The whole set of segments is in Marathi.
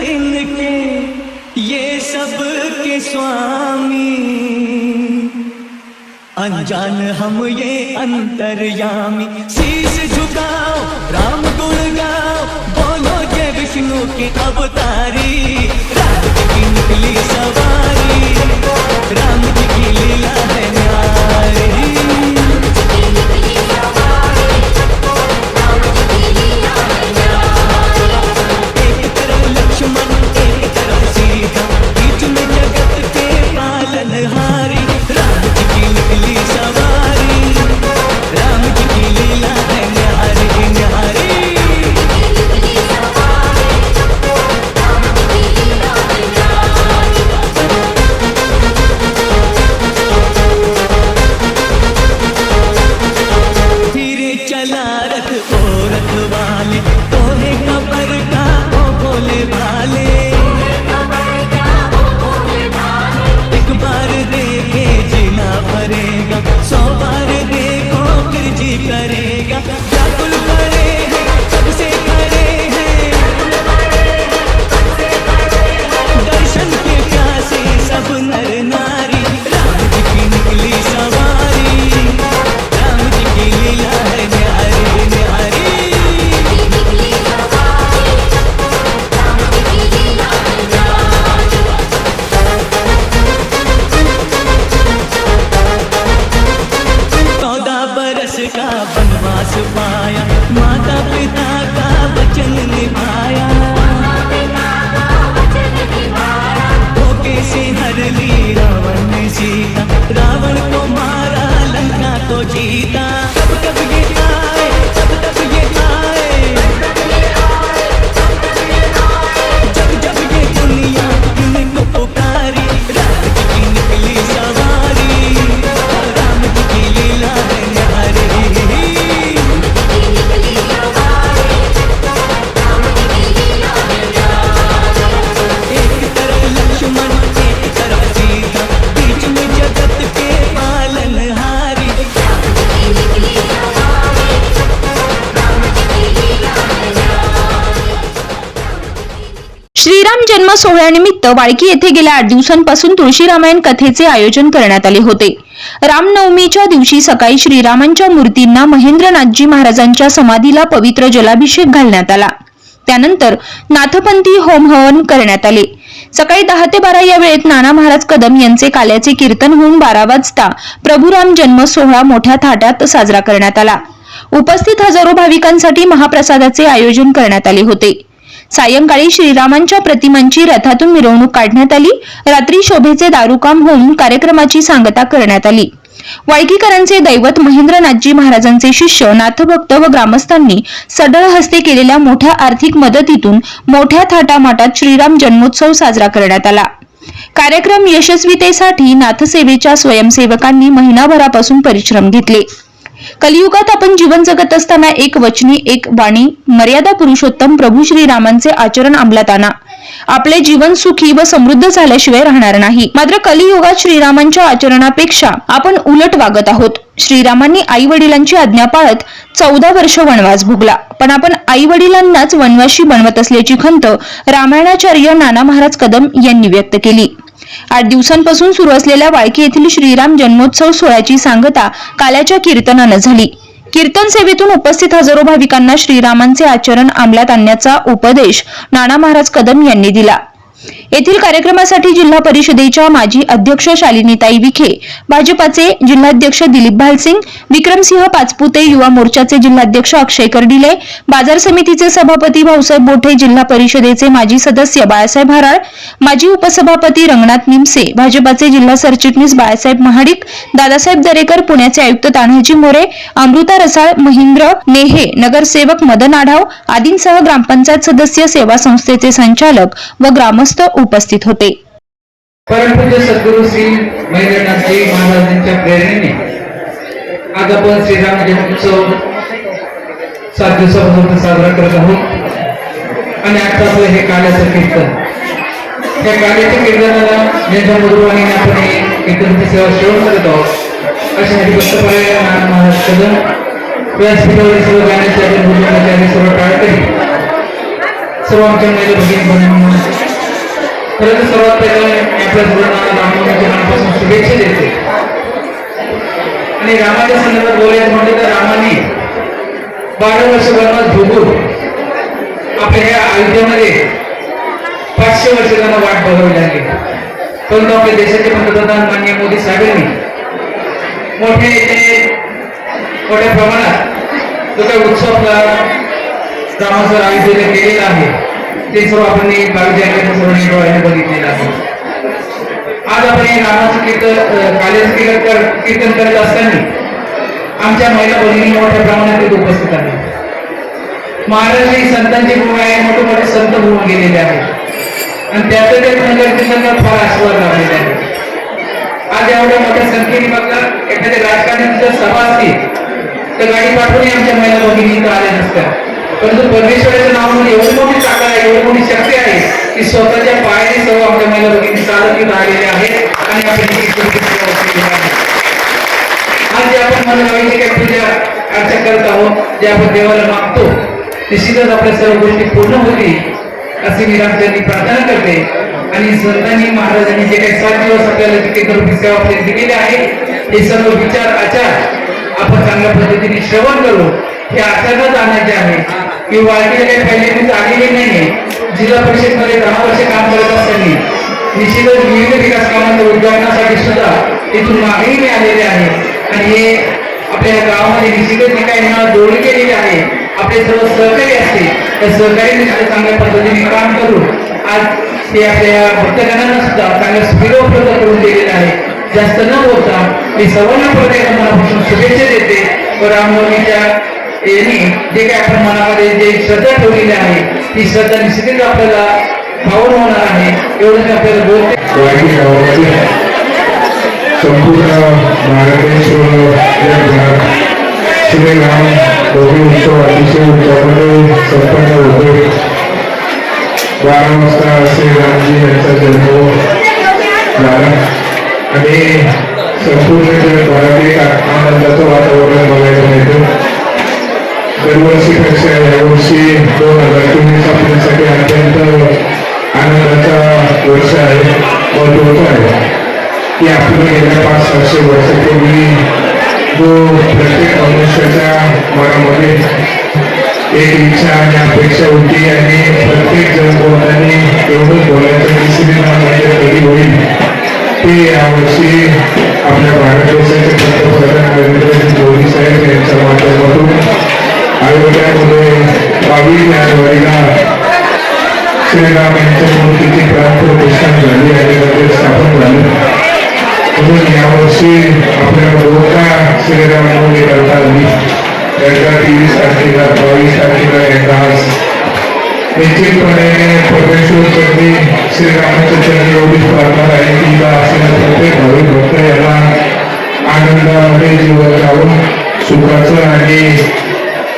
इनके ये सब के स्वामी। अनजान हम ये अंतर्यामी। शीश झुकाओ, राम गुण गाओ, बोलो जय विष्णु के अवतारी। बरस का वनवास पाया? माता पिता का वचन निभाया? धोखे से हर ली रावण ने सीता। रावण को मारा लंका को जीता। कब कब ये सोहळ्यानिमित्त वाळकी येथे गेल्या आठ दिवसांपासून तुळशी रामायण कथेचे आयोजन करण्यात आले होते. रामनवमीच्या दिवशी सकाळी श्रीरामांच्या मूर्तींना महेंद्रनाथजी महाराजांच्या समाधीला पवित्र जलाभिषेक घालण्यात आला. त्यानंतर नाथपंथी होम हवन करण्यात आले. सकाळी दहा ते बारा या वेळेत नाना महाराज कदम यांचे काल्याचे कीर्तन होऊन बारा वाजता प्रभुराम जन्म सोहळा मोठ्या थाटात साजरा करण्यात आला. उपस्थित हजारो भाविकांसाठी महाप्रसादाचे आयोजन करण्यात आले होते. सायंकाळी श्रीरामांच्या प्रतिमांची रथातून मिरवणूक काढण्यात आली. रात्री शोभेचे दारुकाम होऊन कार्यक्रमाची सांगता करण्यात आली. वाळकीकरांचे दैवत महेंद्रनाथजी महाराजांचे शिष्य नाथभक्त व ग्रामस्थांनी सडळ हस्ते केलेल्या मोठ्या आर्थिक मदतीतून मोठ्या थाटामाटात श्रीराम जन्मोत्सव साजरा करण्यात आला. कार्यक्रम यशस्वीतेसाठी नाथसेवेच्या स्वयंसेवकांनी महिनाभरापासून परिश्रम घेतले. कलियुगात आपण जीवन जगत असताना एक वचनी एक वाणी मर्यादा पुरुषोत्तम प्रभू श्रीरामांचे आचरण अंमलात आणा आपले जीवन सुखी व समृद्ध झाल्याशिवाय राहणार नाही. मात्र कलियुगात श्रीरामांच्या आचरणापेक्षा आपण उलट वागत आहोत. श्रीरामांनी आई वडिलांची आज्ञा पाळत चौदा वर्ष वनवास भोगला. पण आपण आई वडिलांनाच वनवाशी बनवत असल्याची खंत रामायणाचार्य नाना महाराज कदम यांनी व्यक्त केली. आठ दिवसांपासून सुरू असलेल्या वाळकी येथील श्रीराम जन्मोत्सव सोहळ्याची सांगता काल्याच्या कीर्तनानं झाली. कीर्तन सेवेतून उपस्थित हजारो भाविकांना श्रीरामांचे आचरण अंमलात आणण्याचा उपदेश नाना महाराज कदम यांनी दिला. येथील कार्यक्रमासाठी जिल्हा परिषदेच्या माजी अध्यक्ष शालिनीताई विखे भाजपाचे जिल्हाध्यक्ष दिलीप भालसिंग विक्रमसिंह पाचपुते युवा मोर्चाचे जिल्हाध्यक्ष अक्षय कर्डिले बाजार समितीचे सभापती भाऊसाहेब बोठे जिल्हा परिषदेचे माजी सदस्य बाळासाहेब हराळ माजी उपसभापती रंगनाथ निमसे भाजपाचे जिल्हा सरचिटणीस बाळासाहेब महाडिक दादासाहेब दरेकर पुण्याचे आयुक्त तान्हाजी मोरे अमृता रसाळ महेंद्र नेहे नगरसेवक मदन आढाव आदींसह ग्रामपंचायत सदस्य सेवा संस्थेचे संचालक व ग्रामस्थ उपस्थित होते. परमपूज्य सद्गुरु श्री महेंद्रनाथजी महाराजांच्या प्रेरणेने आज आपण श्रीराम जन्मोत्सव सात दिवसापासून साजरा करत आहोत. आणि आता आपलं हे काल्याचं कीर्तन. त्या काल्याच्या कीर्तनाला ज्यांच्या मधुरवाणीने आपण हे कीर्तनाची सेवा श्रवण करत आहोत. अशा हरिभक्त पर्याय महाराज कदम व्यासपीठावरील सर्व गाण्याचे आपण भूमिकाचे आणि सर्व टाळकरी सर्व आमच्या महिला भगिनी बनवून तर सर्वात पहिले आपल्या सर्वांना रामनवमीच्या मनापासून शुभेच्छा देते. आणि रामाच्या संदर्भात बोलायचं म्हणजे तर रामाने बारा वर्ष वनवास भोगून आपल्या ह्या अयोध्येमध्ये पाचशे वर्ष त्यांना वाट बघावी लागली. परंतु आपल्या देशाचे पंतप्रधान मान्य मोदी साहेबांनी मोठे मोठ्या प्रमाणात जो काही उत्सव रामाचं रामासर केलेला आहे ते सर्व आपण बावीस जानेवारी डोळ्याने बघितलेलं आहे. आज आपण हे रामाचं कीर्तन अं, कीर्तन कीर्तन करत असताना आमच्या महिला भगिनी मोठ्या प्रमाणात तिथे उपस्थित आहेत. महाराज ही संतांची भूमी आहे मोठे मोठे संत भूमी गेलेले आहेत. आणि त्याचं ते नगर कीर्तनाला फार आशीर्वाद लाभलेले आहे. आज एवढ्या मोठ्या संख्येने बघा एखाद्या राजकारण्याची जर सभा असती तर गाडी पाठवून आमच्या महिला भगिनी इथं आल्या नसत्या परंतु परमेश्वराच्या नावामध्ये एवढी मोठी ताकद आहे एवढी मोठी शक्ती आहे की स्वतःच्या पायाने सर्व आमच्या महिला भगिनी चालत इथं आलेल्या आहेत आणि आज जे आपण मनोभावीची काही पूजा अर्चा करत आहोत जे आपण देवाला मागतो निश्चितच आपल्या सर्व गोष्टी पूर्ण होतील असे मी रामचंद्री प्रार्थना करते. आणि संतांनी महाराजांनी जे काही सात दिवस आपल्याला तिथे करून सेवा आपल्याला दिलेली आहे हे सर्व विचार आचार आपण चांगल्या पद्धतीने श्रवण करू. हे आचरणात आणायचे आहे. की वाढलेले पहिले आलेले आलेली नाहीये. जिल्हा परिषदमध्ये दहा वर्ष काम करत असताना निश्चितच विविध विकास कामांच्या उद्घाटनासाठी सुद्धा तिथून मागणी मिळालेली आहे. आणि हे आपल्या गावामध्ये निश्चितच जे काही जोडणी केलेली आहे. आपले सर्व सहकारी असते त्या सहकारी निश्चित चांगल्या पद्धतीने काम करून आज ते आपल्या भक्तगणांना सुद्धा चांगल्या सुविधा उपलब्ध करून दिलेल्या आहे. जास्त न बोलता मी सर्वांना प्रत्येक मनापासून शुभेच्छा देते. व रामनवमीच्या त्यांनी जे काही आपण मनामध्ये जे श्रद्धा ठेवलेली आहे ती श्रद्धा निश्चितच आपल्याला भावून होणार आहे. एवढं आपल्याला बोलते. संपूर्ण महाराष्ट्र जगभरात श्रीराम नवमी उत्सव अतिशय उत्साहामध्ये संपन्न होतो. बारा वाजता श्रीरामजी यांचा जन्म झाला. आणि संपूर्ण आनंदाचं वातावरण बघायला मिळतं. दरवर्षीपेक्षा यावर्षी दोन हजार चोवीस आपल्यासाठी अत्यंत आनंदाचा वर्ष आहे. महत्त्वाचा आहे. की आपण गेल्या पाच सहाशे वर्षापूर्वी जो प्रत्येक मनुष्याच्या मनामध्ये एक इच्छा आणि अपेक्षा होती आणि प्रत्येक जण बोलताना एवढं बोलायचं तिसरी म्हणजे कधी होईल. ते यावर्षी आपल्या भारत देशाचे पंतप्रधान नरेंद्रजी मोदी साहेब यांच्या माध्यमातून अयोध्यामध्ये बावीस जानेवारीला श्रीराम यांच्या मूर्तीची प्राणप्रतिष्ठा झाली आणि मंदिर स्थापन झाले. म्हणून यावर्षी आपल्याला दोनदा श्रीराम नवमी करता आली एकदा तेवीस तारखेला बावीस तारखेला एकदा आज. निश्चितपणे परमेश्वर चरणी श्रीरामाच्या चरणी एवढीच प्रार्थना आहे की या असलेल्या प्रत्येक भाविक भक्त याला आनंदामध्ये जीवन जावं सुखाचं आणि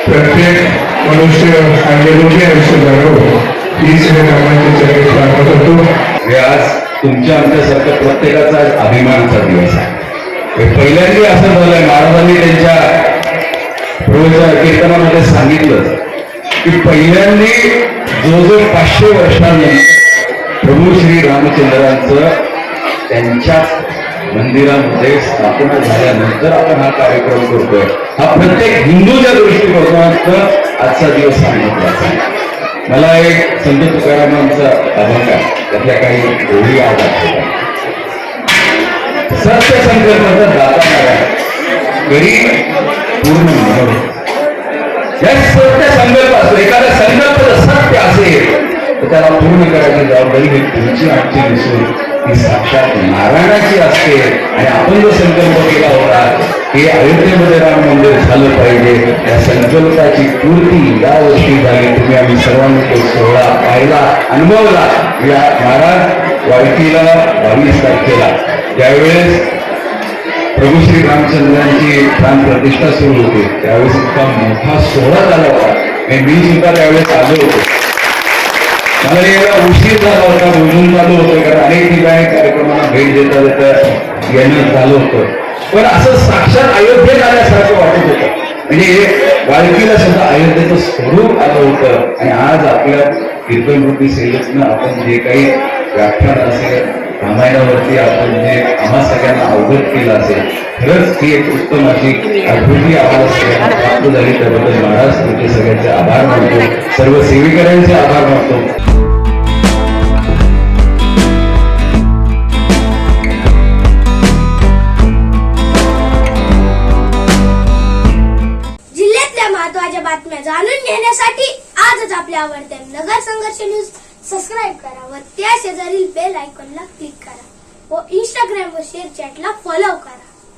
प्रत्येक मनुष्य आणि निरोगी आयुष्य जगावं ही श्रीरामाच्या चरणी प्रार्थना करतो हे आज तुमच्या आमच्यासारख्या प्रत्येकाचा अभिमानाचा दिवस आहे. पहिल्यांदा असं झालंय महाराजांनी त्यांच्या प्रभूच्या कीर्तनामध्ये सांगितलं की पहिल्यांदा जो जो पाचशे वर्षांनी प्रभू श्री रामचंद्रांचं त्यांच्या मंदिरामध्ये स्थापना झाल्यानंतर आपण हा कार्यक्रम करतोय. हा प्रत्येक हिंदूच्या दृष्टिकोनातनं आजचा दिवस सांगितला मला एक संत तुकारामांचा अभंग आहे. त्यातल्या काही ओळी आज आठवतात. सत्य संकल्पाचा दाता नारायण गरीब पूर्ण म्हणून या सत्य संकल्प असतो एखादा संकल्प जर सत्य असेल तर त्याला पूर्ण करायची जबाबदारी ही तुमची आमची दिसून ही साक्षात नारायणाची असते आणि आपण जो संकल्प केला होता हे अयोध्येमध्ये राम मंदिर झालं पाहिजे. या संकल्पाची पूर्ती या वर्षी झाली. तुम्ही आम्ही सर्वांनी तो सोहळा पाहिला अनुभवला. या महाराज वाईटीला बावीस तारखेला त्यावेळेस प्रभू श्री रामचंद्रांची प्राण प्रतिष्ठा सुरू होती त्यावेळेस इतका मोठा सोहळा झाला होता. आणि मी सुद्धा त्यावेळेस आलो होतो. मला यायला उशीर झाला होता बोलून चालू होतं कारण अनेक ठिकाणी कार्यक्रमाला भेट देता देता येणं झालं होतं पण असं साक्षात अयोध्येत आल्यासारखं वाटत होतं. म्हणजे वाळकीला सुद्धा अयोध्येचं स्वरूप आलं होतं. आणि आज आपल्या कीर्तनकृती सेवेतनं आपण जे काही व्याख्यान असेल रामायणावरती आपण जे आम्हा सगळ्यांना अवगत केलं असेल खरंच ही एक उत्तम अशी अनुभूती आम्हाला सगळ्यांना प्राप्त झाली त्याबद्दल महाराज तुमचे सगळ्यांचे आभार मानतो. सर्व सेविकांचे आभार मानतो. जिल्ह्यातल्या बातम्या जाणून घेण्यासाठी आजच आपल्या आवडत्या नगर संघर्ष न्यूज सबस्क्राईब करा व शेजारील बेल आयकॉनला क्लिक करा. व इंस्टाग्राम व शेअर चॅटला फॉलो करा.